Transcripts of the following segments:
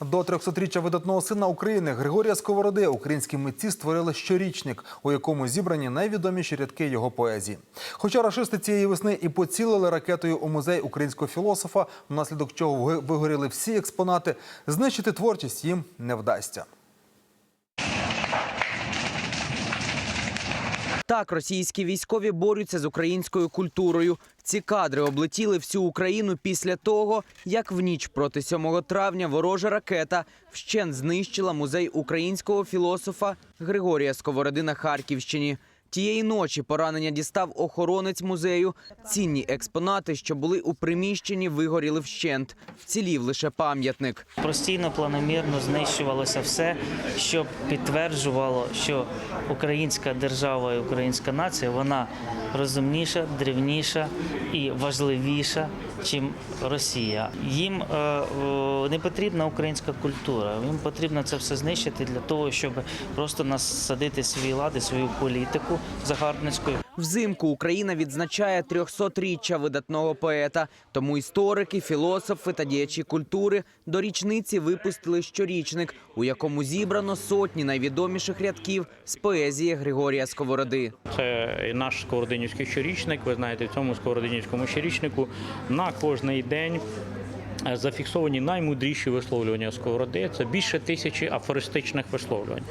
До 300-річчя видатного сина України Григорія Сковороди українські митці створили щорічник, у якому зібрані найвідоміші рядки його поезії. Хоча рашисти цієї весни і поцілили ракетою у музей українського філософа, внаслідок чого вигоріли всі експонати, знищити творчість їм не вдасться. Так, російські військові борються з українською культурою. Ці кадри облетіли всю Україну після того, як в ніч проти 7 травня ворожа ракета вщент знищила музей українського філософа Григорія Сковороди на Харківщині. Тієї ночі поранення дістав охоронець музею. Цінні експонати, що були у приміщенні, вигоріли вщент. Вцілів лише пам'ятник. Постійно планомірно знищувалося все, що підтверджувало, що українська держава і українська нація вона розумніша, древніша і важливіша, чим Росія. Їм е, е, не потрібна українська культура. Їм потрібно це все знищити для того, щоб просто насадити свої лади, свою політику загарбницьку. Взимку Україна відзначає 300-річчя видатного поета. Тому історики, філософи та діячі культури до річниці випустили щорічник, у якому зібрано сотні найвідоміших рядків з поезії Григорія Сковороди. Це наш сковородинівський щорічник. Ви знаєте, в цьому сковородинівському щорічнику на кожний день. Зафіксовані наймудріші висловлювання сковороди. Це більше тисячі афористичних висловлювань.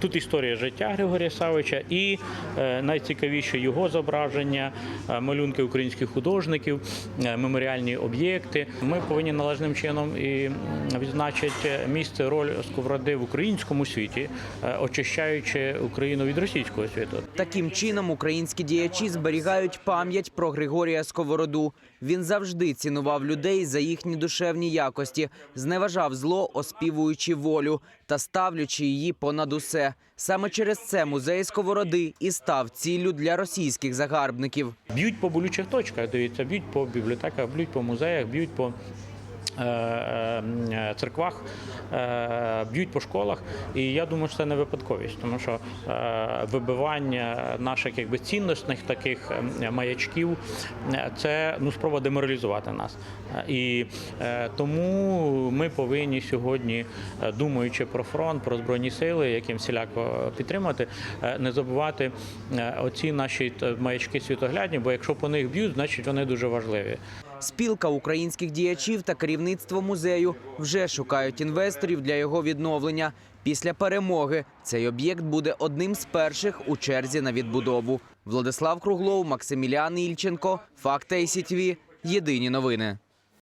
Тут історія життя Григорія Савича і е, найцікавіше його зображення, е, малюнки українських художників, е, меморіальні об'єкти. Ми повинні належним чином і відзначити місце роль сковороди в українському світі, очищаючи Україну від російського світу. Таким чином українські діячі зберігають пам'ять про Григорія Сковороду. Він завжди цінував людей за їхні душевні якості, зневажав зло, оспівуючи волю та ставлячи її понад усе. Саме через це музей Сковороди і став ціллю для російських загарбників. Б'ють по болючих точках, дивіться, б'ють по бібліотеках, б'ють по музеях, б'ють по церквах, е, б'ють по школах. І я думаю, що це не випадковість, тому що е, вибивання наших якби цінностних таких е, маячків е, це ну спроба деморалізувати нас. Е, І е, тому ми повинні сьогодні, е, думаючи про фронт, про збройні сили, яким всіляко підтримати, е, не забувати е, оці наші е, маячки світоглядні, бо якщо по них б'ють, значить вони дуже важливі. Спілка українських діячів та керівництво музею вже шукають інвесторів для його відновлення. Після перемоги цей об'єкт буде одним з перших у черзі на відбудову. Владислав Круглов, Максиміліан Ільченко, Факт АйСІТВ. Єдині новини.